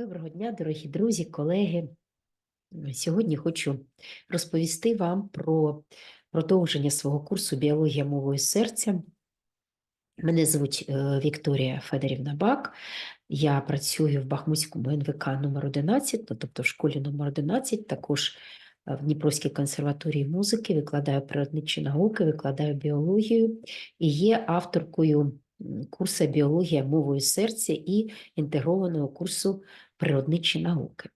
Доброго дня, дорогі друзі, колеги. Сьогодні хочу розповісти вам про продовження свого курсу Біологія мовою серця. Мене звуть е, Вікторія Федорівна Бак. Я працюю в Бахмутському НВК номер 11, ну, тобто в школі номер 11, також е, в Дніпровській консерваторії музики, викладаю природничі науки, викладаю біологію і є авторкою курсу Біологія мовою серця і інтегрованого курсу Природничі науки.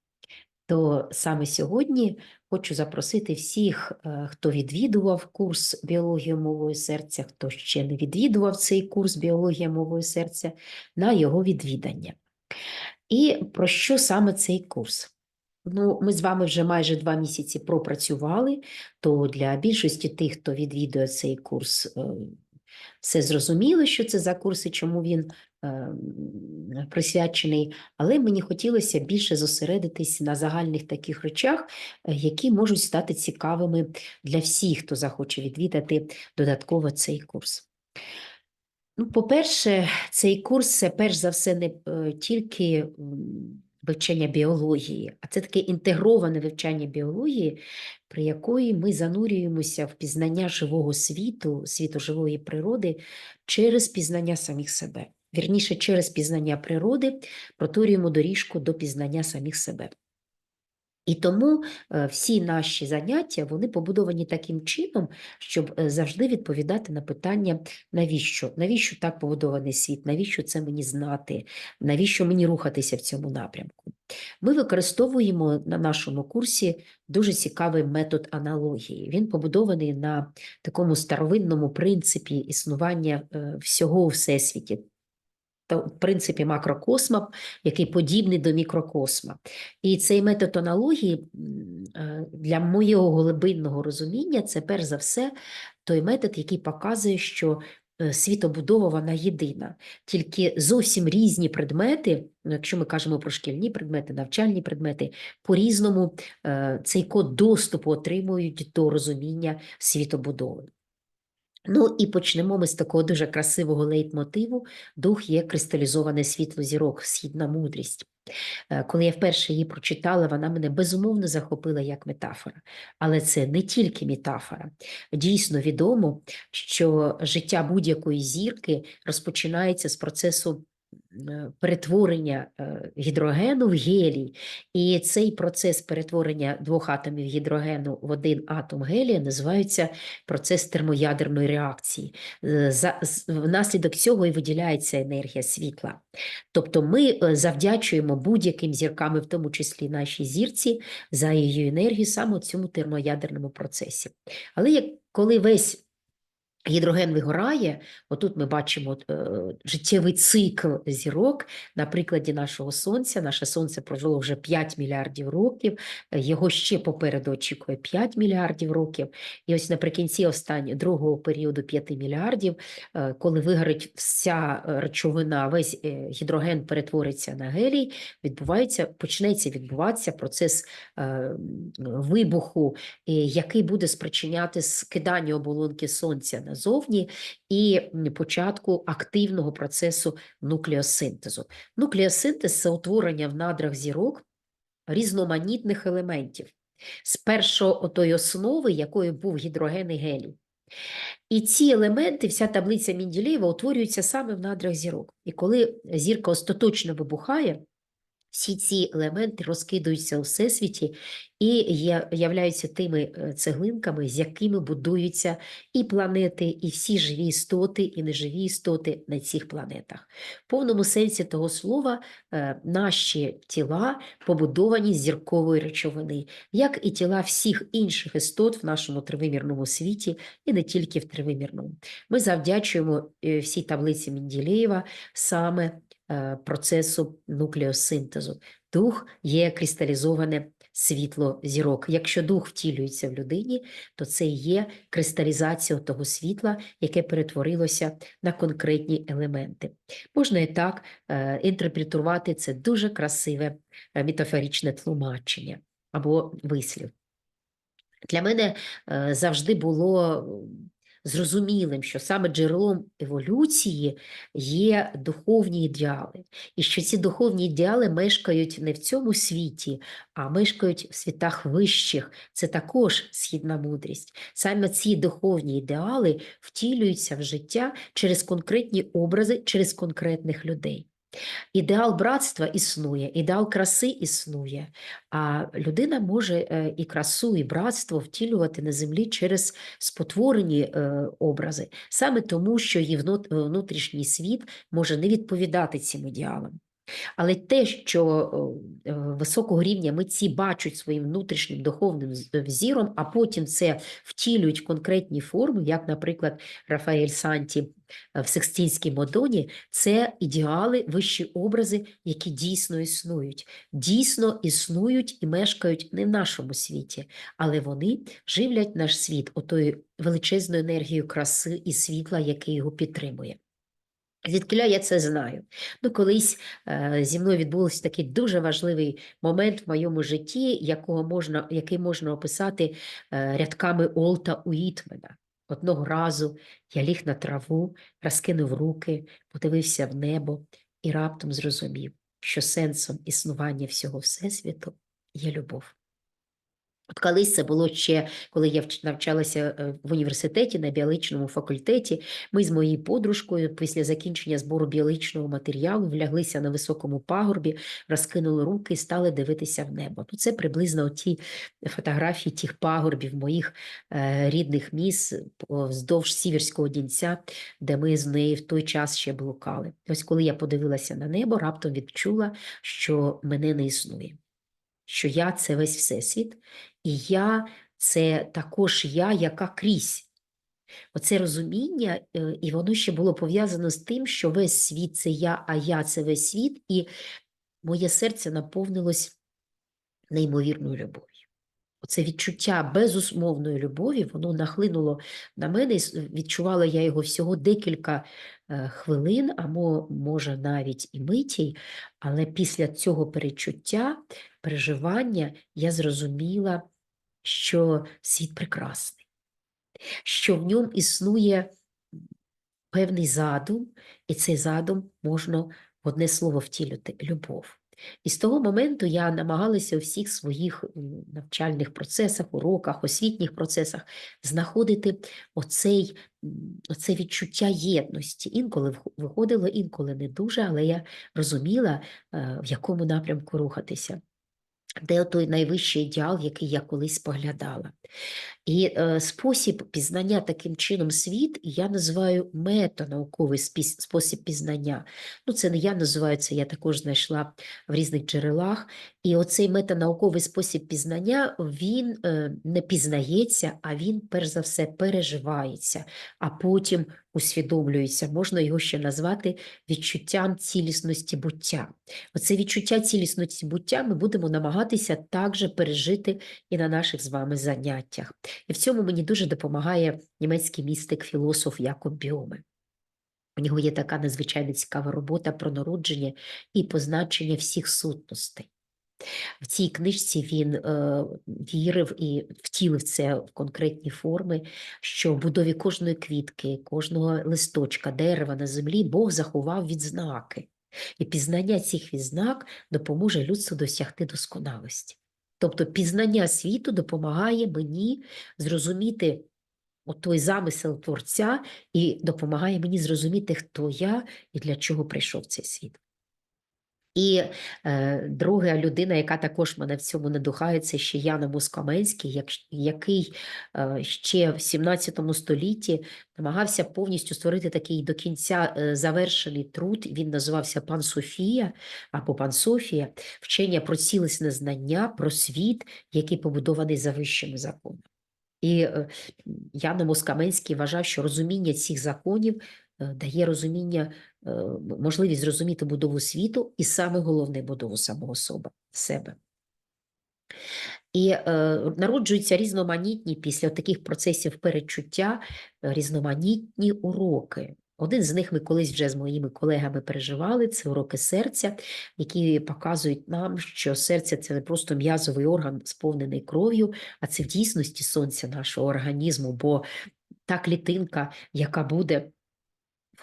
То саме сьогодні хочу запросити всіх, е, хто відвідував курс біологія мовою серця, хто ще не відвідував цей курс біологія мовою серця, на його відвідання. І про що саме цей курс? Ну, ми з вами вже майже два місяці пропрацювали, то для більшості тих, хто відвідує цей курс, е, все зрозуміло, що це за курс і чому він присвячений, але мені хотілося більше зосередитись на загальних таких речах, е, які можуть стати цікавими для всіх, хто захоче відвідати додатково цей курс. Ну, по-перше, цей курс це перш за все не е, тільки вивчення біології, а це таке інтегроване вивчання біології, при якої ми занурюємося в пізнання живого світу, світу живої природи через пізнання самих себе. Вірніше, через пізнання природи проторюємо доріжку до пізнання самих себе. І тому е, всі наші заняття вони побудовані таким чином, щоб е, завжди відповідати на питання, навіщо? Навіщо так побудований світ? Навіщо це мені знати? Навіщо мені рухатися в цьому напрямку? Ми використовуємо на нашому курсі дуже цікавий метод аналогії. Він побудований на такому старовинному принципі існування е, всього у всесвіті. Та в принципі макрокосма, який подібний до мікрокосма. І цей метод аналогії е, для моєго глибинного розуміння це перш за все той метод, який показує, що е, світобудова вона єдина, тільки зовсім різні предмети, ну, якщо ми кажемо про шкільні предмети, навчальні предмети, по-різному е, цей код доступу отримують до розуміння світобудови. Ну і почнемо ми з такого дуже красивого лейтмотиву. Дух є кристалізоване світло зірок, східна мудрість. Е, Коли я вперше її прочитала, вона мене безумовно захопила як метафора. Але це не тільки метафора. Дійсно відомо, що життя будь-якої зірки розпочинається з процесу перетворення е, гідрогену в гелій. І цей процес перетворення двох атомів гідрогену в один атом гелія називається процес термоядерної реакції. Е, внаслідок цього і виділяється енергія світла. Тобто ми е, завдячуємо будь-яким зіркам, і в тому числі нашій зірці, за її енергію саме цьому термоядерному процесі. Але як коли весь Гідроген вигорає, отут ми бачимо е, життєвий цикл зірок на прикладі нашого сонця. Наше сонце прожило вже 5 мільярдів років, його ще попереду очікує 5 мільярдів років. І ось наприкінці останнього другого періоду 5 мільярдів, е, коли вигорить вся е, речовина, весь гідроген перетвориться на гелій, відбувається, почнеться відбуватися процес вибуху який буде спричиняти скидання оболонки сонця назовні і початку активного процесу нуклеосинтезу. Нуклеосинтез це утворення в надрах зірок різноманітних елементів з першого отої основи, якою був гідроген і гелій. І ці елементи, вся таблиця Менділеєва утворюються саме в надрах зірок. І коли зірка остаточно вибухає, всі ці елементи розкидаються у всесвіті і являються тими е, цеглинками, з якими будуються і планети, і всі живі істоти, і неживі істоти на цих планетах. В повному сенсі того слова е, наші тіла побудовані з зіркової речовини, як і тіла всіх інших істот в нашому тривимірному світі, і не тільки в тривимірному. Ми завдячуємо е, всій таблиці Менділеєва саме процесу нуклеосинтезу. Дух є кристалізоване світло зірок. Якщо дух втілюється в людині, то це є кристалізація того світла, яке перетворилося на конкретні елементи. Можна і так е, інтерпретувати це дуже красиве е, метафоричне тлумачення або вислів. Для мене е, завжди було зрозумілим, що саме джерелом еволюції є духовні ідеали, і що ці духовні ідеали мешкають не в цьому світі, а мешкають в світах вищих. Це також східна мудрість. Саме ці духовні ідеали втілюються в життя через конкретні образи, через конкретних людей. Ідеал братства існує, ідеал краси існує, а людина може е, і красу, і братство втілювати на землі через спотворені е, образи, саме тому, що її внутрішній світ може не відповідати цим ідеалам. Але те, що е, високого рівня митці бачать своїм внутрішнім духовним взіром, а потім це втілюють в конкретні форми, як, наприклад, Рафаель Санті е, в Секстинській Мадоні, це ідеали, вищі образи, які дійсно існують. Дійсно існують і мешкають не в нашому світі, але вони живлять наш світ отою величезною енергією краси і світла, який його підтримує. Звідкиля я це знаю? Ну, колись е, зі мною відбувся такий дуже важливий момент в моєму житті, якого можна, який можна описати е, рядками Олта Уітмена. Одного разу я ліг на траву, розкинув руки, подивився в небо і раптом зрозумів, що сенсом існування всього Всесвіту є любов. От колись це було ще, коли я навчалася е, в університеті на біологічному факультеті. Ми з моєю подружкою після закінчення збору біологічного матеріалу вляглися на високому пагорбі, розкинули руки і стали дивитися в небо. Ну, це приблизно ті фотографії тих пагорбів моїх е, рідних міст вздовж Сіверського Дінця, де ми з нею в той час ще блукали. Ось коли я подивилася на небо, раптом відчула, що мене не існує що я це весь всесвіт, і я це також я, яка крізь. Оце розуміння, е, і воно ще було пов'язано з тим, що весь світ це я, а я це весь світ, і моє серце наповнилось неймовірною любов'ю. Оце відчуття безумовної любові, воно нахлинуло на мене, відчувала я його всього декілька е, хвилин, або може навіть і митій, але після цього перечуття, переживання я зрозуміла, що світ прекрасний, що в ньому існує певний задум, і цей задум можна в одне слово втілити любов. І з того моменту я намагалася у всіх своїх навчальних процесах, уроках, освітніх процесах знаходити оцей, оце відчуття єдності. Інколи виходило, інколи не дуже, але я розуміла, е, в якому напрямку рухатися. Де той найвищий ідеал, який я колись поглядала. І е, спосіб пізнання таким чином світ я називаю метанауковий спосіб пізнання. Ну, це не я називаю це, я також знайшла в різних джерелах. І оцей метанауковий спосіб пізнання, він е, не пізнається, а він, перш за все, переживається, а потім усвідомлюється. Можна його ще назвати відчуттям цілісності буття. Оце відчуття цілісності буття ми будемо намагатися також пережити і на наших з вами заняттях. І в цьому мені дуже допомагає німецький містик, філософ Якоб Бьоме. У нього є така надзвичайно цікава робота про народження і позначення всіх сутностей. В цій книжці він е, вірив і втілив це в конкретні форми, що в будові кожної квітки, кожного листочка, дерева на землі Бог заховав відзнаки. І пізнання цих відзнак допоможе людству досягти досконалості. Тобто пізнання світу допомагає мені зрозуміти от той замисел Творця і допомагає мені зрозуміти, хто я і для чого прийшов цей світ. І е, друга людина, яка також мене в цьому надухає, це ще Яна Москаменський, як, який е, ще в 17 столітті намагався повністю створити такий до кінця е, завершений труд. Він називався Пан Софія або Пан Софія, вчення про цілісне знання, про світ, який побудований за вищими законами. І е, Яна Москаменський вважав, що розуміння цих законів е, дає розуміння, можливість зрозуміти будову світу і саме головне будову самого себе. І е, народжуються різноманітні після таких процесів передчуття, е, різноманітні уроки. Один з них ми колись вже з моїми колегами переживали, це уроки серця, які показують нам, що серце це не просто м'язовий орган, сповнений кров'ю, а це в дійсності сонце нашого організму, бо та клітинка, яка буде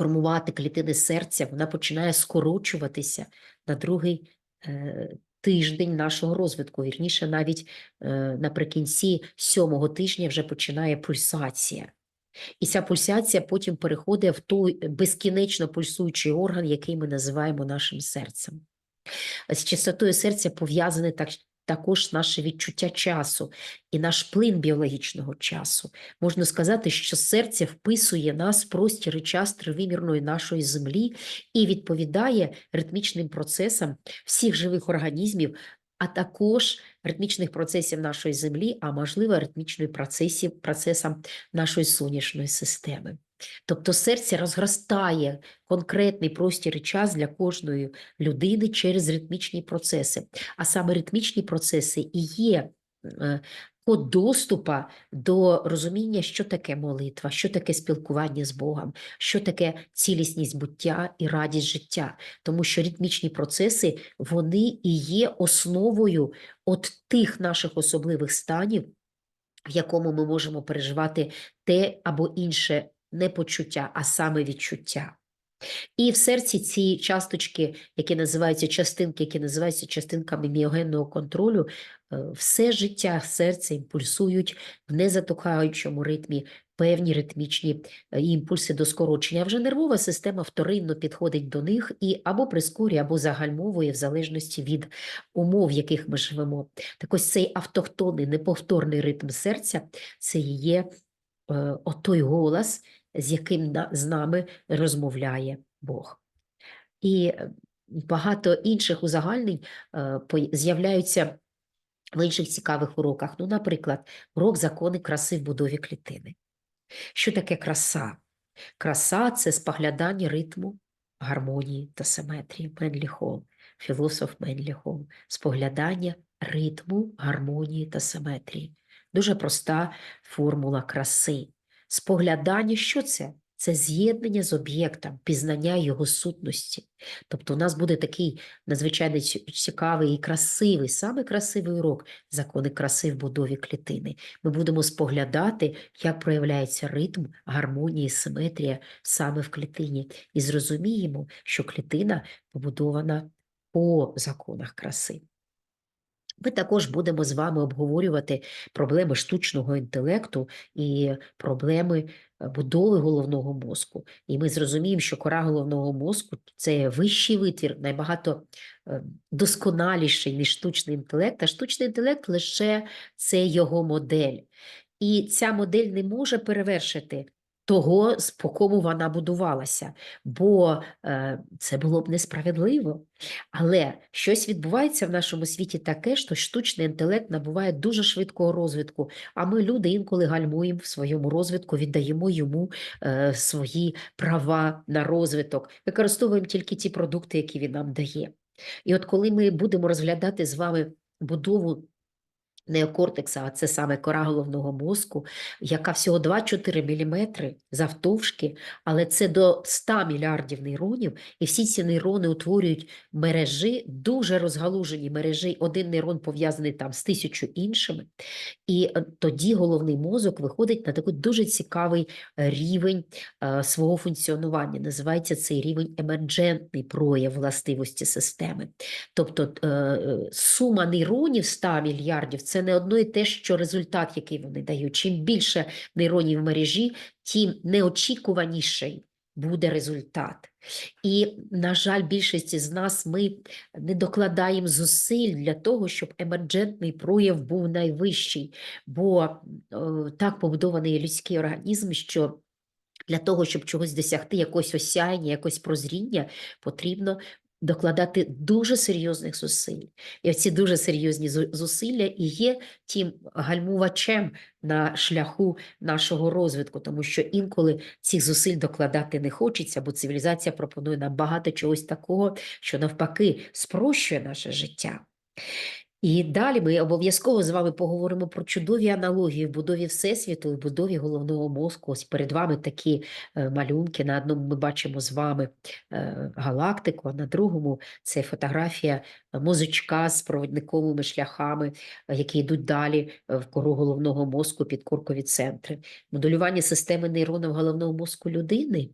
формувати клітини серця, вона починає скорочуватися на другий е, тиждень нашого розвитку. Вірніше, навіть е, наприкінці сьомого тижня вже починає пульсація. І ця пульсація потім переходить в той безкінечно пульсуючий орган, який ми називаємо нашим серцем. З чистотою серця пов'язане так, також наше відчуття часу і наш плин біологічного часу. Можна сказати, що серце вписує нас в простір і час тривимірної нашої землі і відповідає ритмічним процесам всіх живих організмів, а також ритмічних процесів нашої землі, а можливо, ритмічних процесам нашої сонячної системи. Тобто серце розгростає конкретний простір і час для кожної людини через ритмічні процеси. А саме ритмічні процеси і є е, код доступа до розуміння, що таке молитва, що таке спілкування з Богом, що таке цілісність буття і радість життя. Тому що ритмічні процеси вони і є основою от тих наших особливих станів, в якому ми можемо переживати те або інше не почуття, а саме відчуття. І в серці ці часточки, які називаються частинки, які називаються частинками міогенного контролю, е, все життя серця імпульсують в незатухаючому ритмі певні ритмічні е, імпульси до скорочення. Вже нервова система вторинно підходить до них і або прискорює, або загальмовує в залежності від умов, в яких ми живемо. Так ось цей автохтонний, неповторний ритм серця це і є е, отой голос, з яким з нами розмовляє Бог. І е, багато інших узагальнень е, з'являються в інших цікавих уроках. Ну, наприклад, урок закони краси в будові клітини. Що таке краса? Краса це споглядання ритму, гармонії та симетрії. Менлі Холл, філософ Менлі Холл. споглядання ритму, гармонії та симетрії. Дуже проста формула краси. Споглядання, що це? Це з'єднання з об'єктом, пізнання його сутності. Тобто у нас буде такий надзвичайно цікавий і красивий, саме красивий урок закони краси в будові клітини. Ми будемо споглядати, як проявляється ритм, гармонія, симетрія саме в клітині, і зрозуміємо, що клітина побудована по законах краси. Ми також будемо з вами обговорювати проблеми штучного інтелекту і проблеми е, будови головного мозку. І ми зрозуміємо, що кора головного мозку це вищий витвір, набагато е, досконаліший, ніж штучний інтелект, а штучний інтелект лише це його модель. І ця модель не може перевершити того, по кому вона будувалася, бо е, це було б несправедливо. Але щось відбувається в нашому світі таке, що штучний інтелект набуває дуже швидкого розвитку, а ми, люди, інколи гальмуємо в своєму розвитку, віддаємо йому е, свої права на розвиток, використовуємо тільки ті продукти, які він нам дає. І от коли ми будемо розглядати з вами будову неокортекса, а це саме кора головного мозку, яка всього 2-4 мм завтовшки, але це до 100 мільярдів нейронів, і всі ці нейрони утворюють мережі, дуже розгалужені мережі. Один нейрон пов'язаний там з тисячу іншими. І е, тоді головний мозок виходить на такий дуже цікавий е, рівень е, свого функціонування. Називається цей рівень емерджентний прояв властивості системи. Тобто сума нейронів 100 мільярдів це не одно і те, що результат, який вони дають. Чим більше нейронів в мережі, тим неочікуваніший буде результат. І, на жаль, більшість з нас ми не докладаємо зусиль для того, щоб емерджентний прояв був найвищий, бо о, так побудований людський організм, що для того, щоб чогось досягти, якось осяяння, якось прозріння, потрібно докладати дуже серйозних зусиль. І оці дуже серйозні зусилля і є тим гальмувачем на шляху нашого розвитку, тому що інколи цих зусиль докладати не хочеться, бо цивілізація пропонує нам багато чогось такого, що навпаки спрощує наше життя. І далі ми обов'язково з вами поговоримо про чудові аналогії в будові Всесвіту в будові головного мозку. Ось перед вами такі е, малюнки. На одному ми бачимо з вами е, галактику, а на другому це фотографія мозочка з провідниковими шляхами, які йдуть далі е, в кору головного мозку, підкоркові центри. Моделювання системи нейронів головного мозку людини.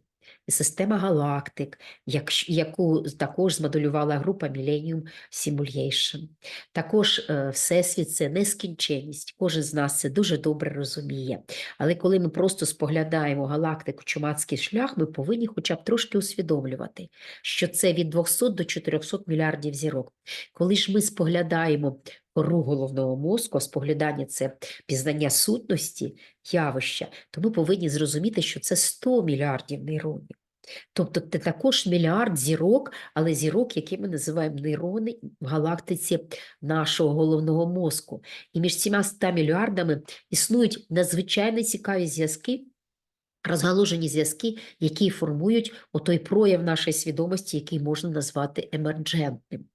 Система галактик, як- яку також змоделювала група Millennium Simulation. Також е, Всесвіт це нескінченність. Кожен з нас це дуже добре розуміє. Але коли ми просто споглядаємо галактику чумацький шлях, ми повинні хоча б трошки усвідомлювати, що це від 200 до 400 мільярдів зірок. Коли ж ми споглядаємо кору головного мозку, споглядання це пізнання сутності, явища, то ми повинні зрозуміти, що це 100 мільярдів нейронів. Тобто це також мільярд зірок, але зірок, які ми називаємо нейрони в галактиці нашого головного мозку. І між цими 100 мільярдами існують надзвичайно цікаві зв'язки, розгалужені зв'язки, які формують отой прояв нашої свідомості, який можна назвати емерджентним.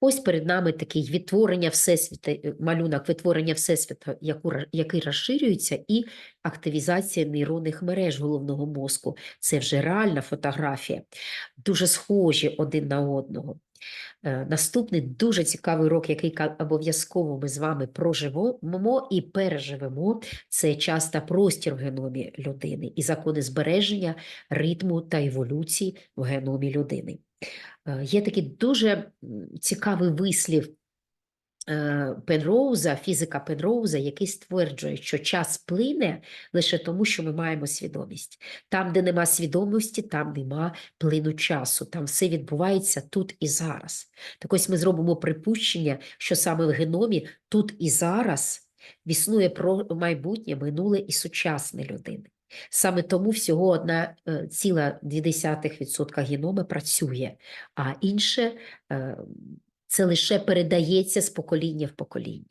Ось перед нами такий відтворення Всесвіта, е, малюнок відтворення Всесвіта, яку, який розширюється, і активізація нейронних мереж головного мозку. Це вже реальна фотографія, дуже схожі один на одного. Е, Наступний дуже цікавий урок, який обов'язково ми з вами проживемо і переживемо, це час та простір в геномі людини і закони збереження ритму та еволюції в геномі людини. Є такий дуже цікавий вислів е, Пенроуза, фізика Пенроуза, який стверджує, що час плине лише тому, що ми маємо свідомість. Там, де нема свідомості, там нема плину часу, там все відбувається тут і зараз. Так ось ми зробимо припущення, що саме в геномі тут і зараз існує про майбутнє, минуле і сучасне людини. Саме тому всього одна е, ціла 0,2% генома працює, а інше е, це лише передається з покоління в покоління.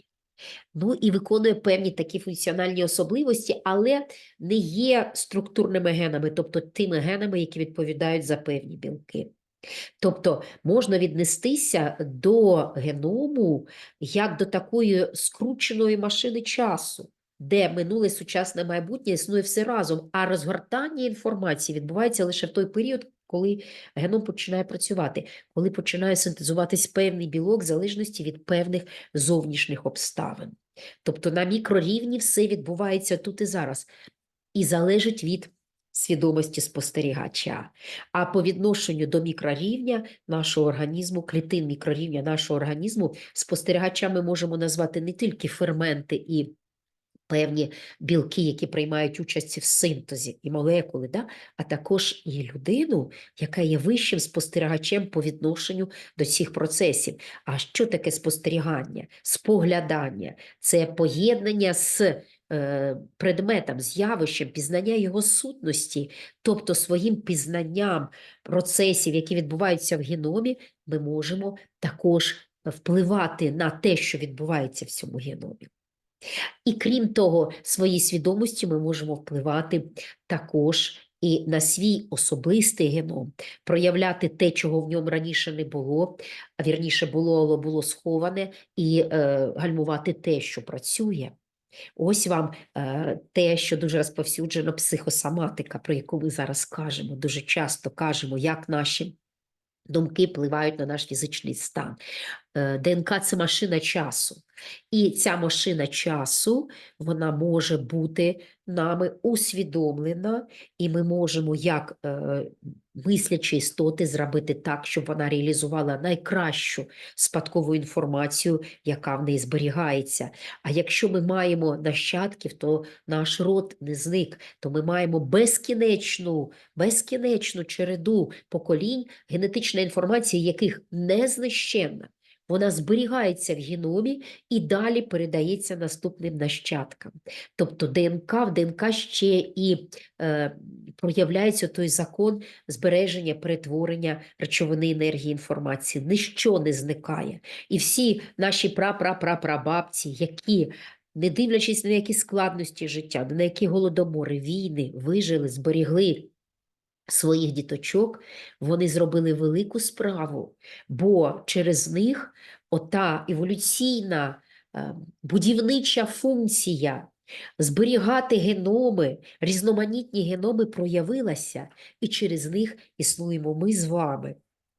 Ну і виконує певні такі функціональні особливості, але не є структурними генами, тобто тими генами, які відповідають за певні білки. Тобто можна віднестися до геному як до такої скрученої машини часу, де минуле сучасне майбутнє існує все разом, а розгортання інформації відбувається лише в той період, коли геном починає працювати, коли починає синтезуватись певний білок в залежності від певних зовнішніх обставин. Тобто на мікрорівні все відбувається тут і зараз, і залежить від свідомості спостерігача. А по відношенню до мікрорівня нашого організму, клітин мікрорівня нашого організму, спостерігачами можемо назвати не тільки ферменти і певні білки, які приймають участь в синтезі і молекули, да? а також і людину, яка є вищим спостерігачем по відношенню до цих процесів. А що таке спостерігання? Споглядання це поєднання з е, предметом, з явищем, пізнання його сутності, тобто своїм пізнанням процесів, які відбуваються в геномі, ми можемо також впливати на те, що відбувається в цьому геномі. І крім того, своїй свідомості ми можемо впливати також і на свій особистий геном, проявляти те, чого в ньому раніше не було, а вірніше було, але було сховане, і е, гальмувати те, що працює. Ось вам е, те, що дуже розповсюджено психосоматика, про яку ми зараз кажемо, дуже часто кажемо, як наші думки впливають на наш фізичний стан. Е, ДНК це машина часу. І ця машина часу вона може бути нами усвідомлена, і ми можемо, як е, мислячі істоти, зробити так, щоб вона реалізувала найкращу спадкову інформацію, яка в неї зберігається. А якщо ми маємо нащадків, то наш род не зник, то ми маємо безкінечну, безкінечну череду поколінь, генетична інформація, яких не знищенна. Вона зберігається в геномі і далі передається наступним нащадкам. Тобто ДНК в ДНК ще і е, проявляється той закон збереження, перетворення речовини енергії інформації. Ніщо не зникає. І всі наші пра-пра-пра-прабабці, які не дивлячись на які складності життя, на які голодомори, війни, вижили, зберігли своїх діточок, вони зробили велику справу, бо через них ота еволюційна е, будівнича функція зберігати геноми, різноманітні геноми проявилася, і через них існуємо ми з вами.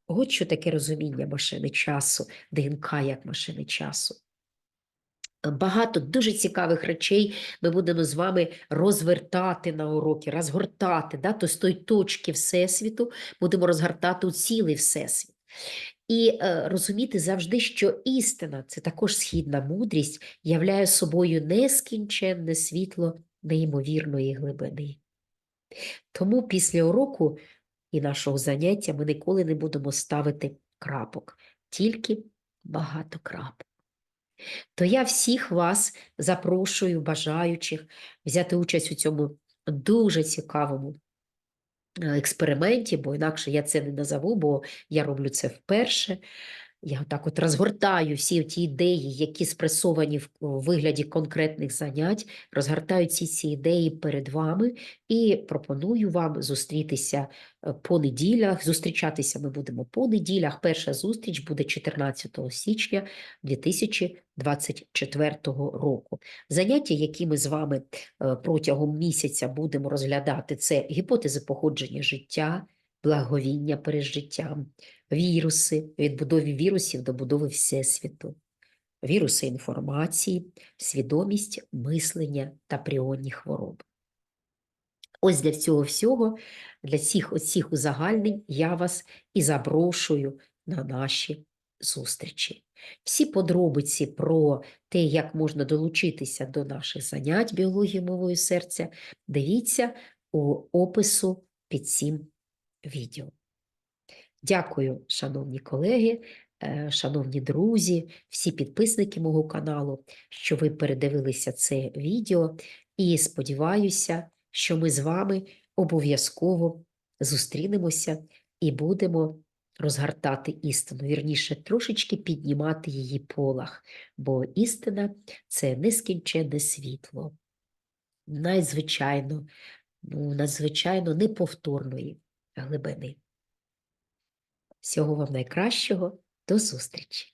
От що таке розуміння машини часу, ДНК як машини часу. Багато дуже цікавих речей ми будемо з вами розвертати на уроки, розгортати, да? то з тої точки Всесвіту будемо розгортати у цілий Всесвіт. І е, розуміти завжди, що істина це також східна мудрість, являє собою нескінченне світло неймовірної глибини. Тому після уроку і нашого заняття ми ніколи не будемо ставити крапок, тільки багато крапок. То я всіх вас запрошую, бажаючих взяти участь у цьому дуже цікавому е, експерименті, бо інакше я це не назову, бо я роблю це вперше. Я так от розгортаю всі ті ідеї, які спресовані в вигляді конкретних занять, розгортаю ці, ці ідеї перед вами і пропоную вам зустрітися е, по неділях. Зустрічатися ми будемо по неділях. Перша зустріч буде 14 січня 2024 року. Заняття, які ми з вами е, протягом місяця будемо розглядати, це гіпотези походження життя, благовіння перед життям, віруси, відбудові вірусів до будови Всесвіту, віруси інформації, свідомість, мислення та пріонні хвороби. Ось для цього всього, для цих оцих узагальнень я вас і запрошую на наші зустрічі. Всі подробиці про те, як можна долучитися до наших занять біології мовою серця, дивіться у опису під цим відео. Дякую, шановні колеги, е, шановні друзі, всі підписники мого каналу, що ви передивилися це відео, і сподіваюся, що ми з вами обов'язково зустрінемося і будемо розгортати істину, вірніше, трошечки піднімати її полах, бо істина це нескінченне світло, надзвичайно, ну, надзвичайно неповторної глибини. Всього вам найкращого, до зустрічі!